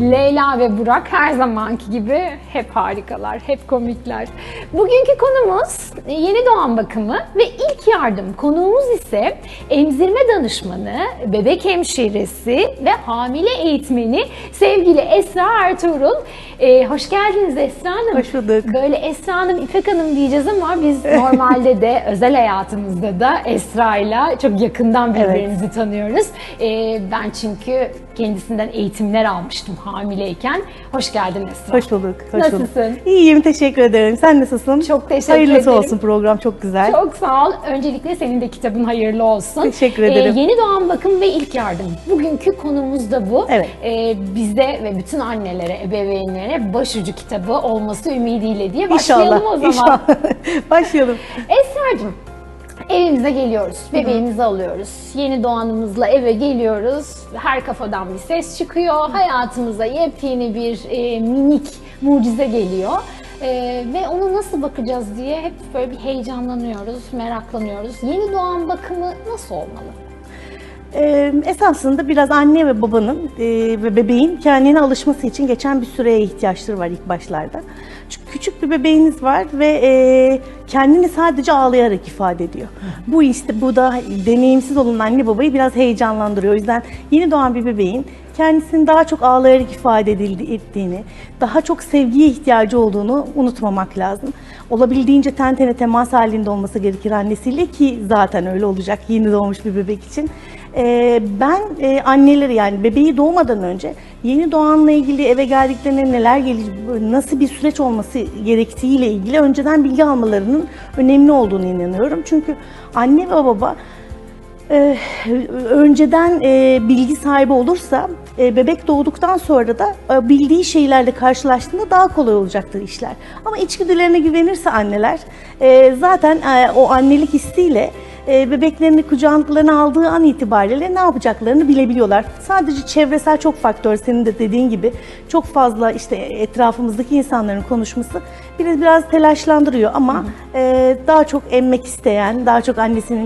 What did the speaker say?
Leyla ve Burak her zamanki gibi hep harikalar, hep komikler. Bugünkü konumuz yeni doğan bakımı ve ilk yardım. Konuğumuz ise emzirme danışmanı, bebek hemşiresi ve hamile eğitmeni sevgili Esra Ertuğrul. Ee, hoş geldiniz Esra Hanım. Hoş bulduk. Böyle Esra Hanım, İpek Hanım diyeceğiz ama biz normalde de özel hayatımızda da Esra'yla çok yakından birbirimizi tanıyoruz. Ee, ben çünkü kendisinden eğitimler almıştım hamileyken. Hoş geldin Esra. Hoş bulduk. Hoş Nasılsın? Bulduk. İyiyim, teşekkür ederim. Sen nasılsın? Çok teşekkür Hayırlısı ederim. olsun program, çok güzel. Çok sağ ol. Öncelikle senin de kitabın hayırlı olsun. Teşekkür ederim. Ee, yeni doğan bakım ve ilk yardım. Bugünkü konumuz da bu. Evet. Ee, bize ve bütün annelere, ebeveynlere başucu kitabı olması ümidiyle diye İnşallah. başlayalım o zaman. İnşallah. Başlayalım. Esra'cığım evimize geliyoruz, bebeğimizi alıyoruz. Yeni doğanımızla eve geliyoruz. Her kafadan bir ses çıkıyor. Hayatımıza yepyeni bir e, minik mucize geliyor. E, ve ona nasıl bakacağız diye hep böyle bir heyecanlanıyoruz, meraklanıyoruz. Yeni doğan bakımı nasıl olmalı? Ee, esasında biraz anne ve babanın e, ve bebeğin kendine alışması için geçen bir süreye ihtiyaçları var ilk başlarda. Çünkü küçük bir bebeğiniz var ve e, kendini sadece ağlayarak ifade ediyor. Bu işte bu da deneyimsiz olan anne babayı biraz heyecanlandırıyor. O yüzden yeni doğan bir bebeğin kendisini daha çok ağlayarak ifade edildi, ettiğini, daha çok sevgiye ihtiyacı olduğunu unutmamak lazım. Olabildiğince ten tene temas halinde olması gerekir annesiyle ki zaten öyle olacak yeni doğmuş bir bebek için. Ee, ben e, anneleri yani bebeği doğmadan önce yeni doğanla ilgili eve geldiklerinde neler gelecek, nasıl bir süreç olması gerektiğiyle ilgili önceden bilgi almalarının önemli olduğunu inanıyorum. Çünkü anne ve baba ee, önceden e, bilgi sahibi olursa e, bebek doğduktan sonra da e, bildiği şeylerle karşılaştığında daha kolay olacaktır işler. Ama içgüdülerine güvenirse anneler e, zaten e, o annelik hissiyle e, bebeklerini kucaklarına aldığı an itibariyle ne yapacaklarını bilebiliyorlar. Sadece çevresel çok faktör senin de dediğin gibi çok fazla işte etrafımızdaki insanların konuşması biraz biraz telaşlandırıyor ama e, daha çok emmek isteyen, daha çok annesinin